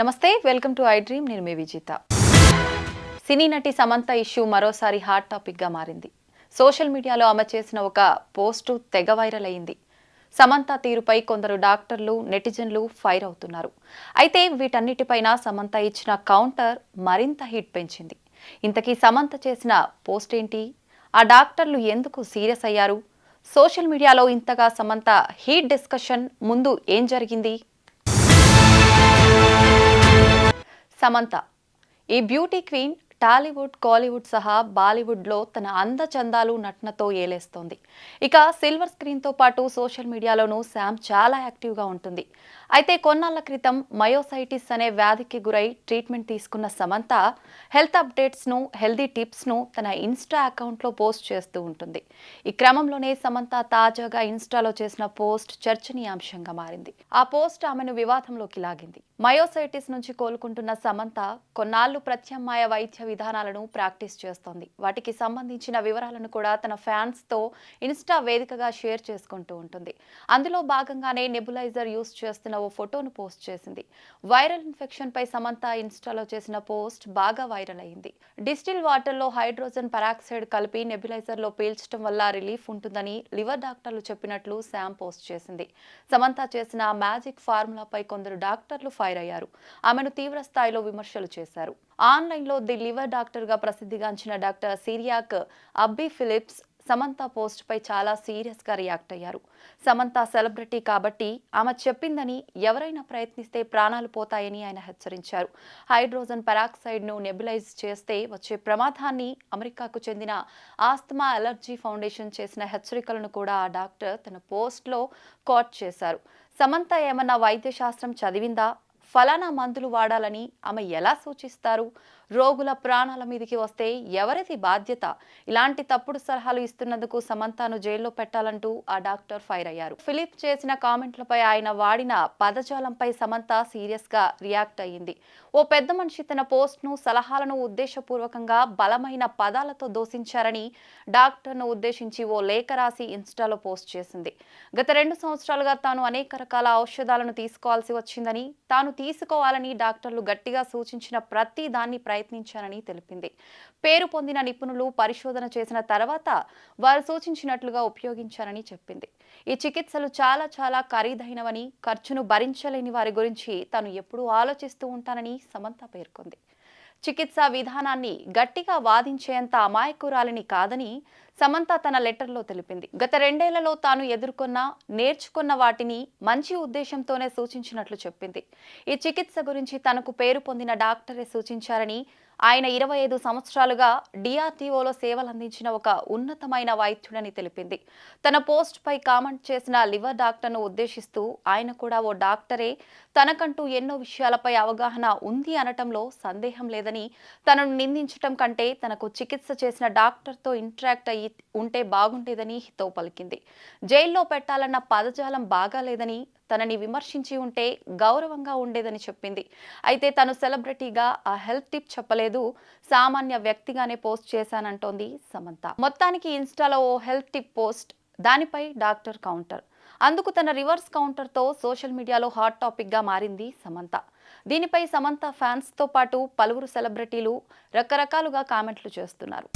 నమస్తే welcome to I dream నేను మీ విజిత. సినీ నటి సమంత ఇష్యూ మరోసారి హాట్ టాపిక్గా మారింది. సోషల్ మీడియాలో ఆమె చేసిన ఒక పోస్టు తెగ వైరల్ అయింది. సమంత తీరుపై కొందరు డాక్టర్లు నెటిజన్లు ఫైర్ అవుతున్నారు. అయితే వీటన్నిటిపైన సమంత ఇచ్చిన కౌంటర్ మరింత హిట్ పెంచింది. ఇంతకీ సమంత చేసిన పోస్ట్ ఏంటి? ఆ డాక్టర్లు ఎందుకు సీరియస్ అయ్యారు? సోషల్ మీడియాలో ఇంతగా సమంత హీట్ డిస్కషన్ ముందు ఏం జరిగింది? సమంత. ఈ బ్యూటీ క్వీన్ టాలీవుడ్ కాలీవుడ్ సహా బాలీవుడ్లో తన అందచందాలు నటనతో ఏలేస్తోంది. ఇక సిల్వర్ స్క్రీన్తో పాటు సోషల్ మీడియాలోనూ శామ్ చాలా యాక్టివ్గా ఉంటుంది. అయితే కొన్నాళ్ళ క్రితం మయోసైటిస్ అనే వ్యాధికి గురై ట్రీట్మెంట్ తీసుకున్న సమంత హెల్త్ అప్డేట్స్ను హెల్దీ టిప్స్ను తన ఇన్స్టా అకౌంట్లో పోస్ట్ చేస్తూ ఉంటుంది. ఈ క్రమంలోనే సమంత తాజాగా ఇన్స్టాలో చేసిన పోస్ట్ చర్చనీయాంశంగా మారింది. ఆ పోస్ట్ ఆమెను వివాదంలోకి లాగింది. మయోసైటిస్ నుంచి కోలుకుంటున్న సమంత కొన్నాళ్ళు ప్రత్యామ్నాయ వైద్య విధానాలను ప్రాక్టీస్ చేస్తోంది. వాటికి సంబంధించిన వివరాలను కూడా తన ఫ్యాన్స్తో ఇన్స్టా వేదికగా షేర్ చేసుకుంటూ ఉంటుంది. అందులో భాగంగానే నెబులైజర్ యూస్ చేస్తున్న ఓ ఫోటోను పోస్ట్ చేసింది. వైరల్ ఇన్ఫెక్షన్ పై సమంత ఇన్స్టాలో చేసిన పోస్ట్ బాగా వైరల్ అయింది. డిస్టిల్ వాటర్లో హైడ్రోజన్ పెరాక్సైడ్ కలిపి నెబులైజర్లో పీల్చడం వల్ల రిలీఫ్ ఉంటుందని లివర్ డాక్టర్లు చెప్పినట్లు శామ్ పోస్ట్ చేసింది. సమంత చేసిన మ్యాజిక్ ఫార్ములాపై కొందరు డాక్టర్లు ఫైర్ అయ్యారు. ఆమెను తీవ్ర స్థాయిలో విమర్శలు చేశారు. ఆన్లైన్లో ది లివర్ డాక్టర్గా ప్రసిద్ధిగాంచిన డాక్టర్ సిరియాక్ అబ్బీ ఫిలిప్స్ సమంత పోస్ట్పై చాలా సీరియస్గా రియాక్ట్ అయ్యారు. సమంత సెలబ్రిటీ కాబట్టి ఆమె చెప్పిందని ఎవరైనా ప్రయత్నిస్తే ప్రాణాలు పోతాయని ఆయన హెచ్చరించారు. హైడ్రోజన్ పెరాక్సైడ్ను నెబులైజ్ చేస్తే వచ్చే ప్రమాదాన్ని అమెరికాకు చెందిన ఆస్తమా అలర్జీ ఫౌండేషన్ చేసిన హెచ్చరికలను కూడా ఆ డాక్టర్ తన పోస్ట్లో కోట్ చేశారు. సమంత ఏమన్నా వైద్యశాస్త్రం చదివిందా? ఫలానా మందులు వాడాలని ఆమె ఎలా సూచిస్తారు? రోగుల ప్రాణాల మీదకి వస్తే ఎవరిది బాధ్యత? ఇలాంటి తప్పుడు సలహాలు ఇస్తున్నందుకు సమంతాను జైల్లో పెట్టాలంటూ ఆ డాక్టర్ ఫైర్ అయ్యారు. ఫిలిప్ చేసిన కామెంట్లపై ఆయన వాడిన పదజాలంపై సమంత సీరియస్గా రియాక్ట్ అయ్యింది. ఓ పెద్ద మనిషి తన పోస్ట్ను సలహాలను ఉద్దేశపూర్వకంగా బలమైన పదాలతో దోషించారని డాక్టర్ను ఉద్దేశించి ఓ లేఖ రాసి ఇన్స్టాలో పోస్ట్ చేసింది. గత రెండు సంవత్సరాలుగా తాను అనేక రకాల ఔషధాలను తీసుకోవాల్సి వచ్చిందని తాను తీసుకోవాలని డాక్టర్లు గట్టిగా సూచించిన ప్రతి దాన్ని ప్రయత్నించానని తెలిపింది. పేరు పొందిన నిపుణులు పరిశోధన చేసిన తర్వాత వారు సూచించినట్లుగా ఉపయోగించానని చెప్పింది. ఈ చికిత్సలు చాలా చాలా ఖరీదైనవని ఖర్చును భరించలేని వారి గురించి తాను ఎప్పుడూ ఆలోచిస్తూ ఉంటానని సమంత పేర్కొంది. చికిత్సా విధానాన్ని గట్టిగా వాదించేంత అమాయకురాలిని కాదని సమంత తన లెటర్లో తెలిపింది. గత రెండేళ్ళలో తాను ఎదుర్కొన్న నేర్చుకున్న వాటిని మంచి ఉద్దేశంతోనే సూచించినట్లు చెప్పింది. ఈ చికిత్స గురించి తనకు పేరు పొందిన డాక్టరే సూచించారని ఆయన ఇరవై ఐదు సంవత్సరాలుగా డిఆర్టీఓలో సేవలందించిన ఒక ఉన్నతమైన వైద్యుడని తెలిపింది. తన పోస్ట్పై కామెంట్ చేసిన లివర్ డాక్టర్ను ఉద్దేశిస్తూ ఆయన కూడా ఓ డాక్టరే తనకంటూ ఎన్నో విషయాలపై అవగాహన ఉంది అనటంలో సందేహం లేదని తనను నిందించటం కంటే తనకు చికిత్స చేసిన డాక్టర్తో ఇంటరాక్ట్ అయ్యి ఉంటే బాగుండేదని హితవు పలికింది. జైల్లో పెట్టాలన్న పదజాలం బాగాలేదని తనని విమర్శించి ఉంటే గౌరవంగా ఉండేదని చెప్పింది. అయితే తను సెలబ్రిటీగా ఆ హెల్త్ టిప్ చెప్పలేదు. సామాన్య వ్యక్తిగానే పోస్ట్ చేశానంటోంది సమంత. మొత్తానికి ఇన్స్టాలో ఓ హెల్త్ టిప్ పోస్ట్ దానిపై డాక్టర్ కౌంటర్. అందుకు తన రివర్స్ కౌంటర్తో సోషల్ మీడియాలో హాట్ టాపిక్గా మారింది సమంత. దీనిపై సమంత ఫ్యాన్స్తో పాటు పలువురు సెలబ్రిటీలు రకరకాలుగా కామెంట్లు చేస్తున్నారు.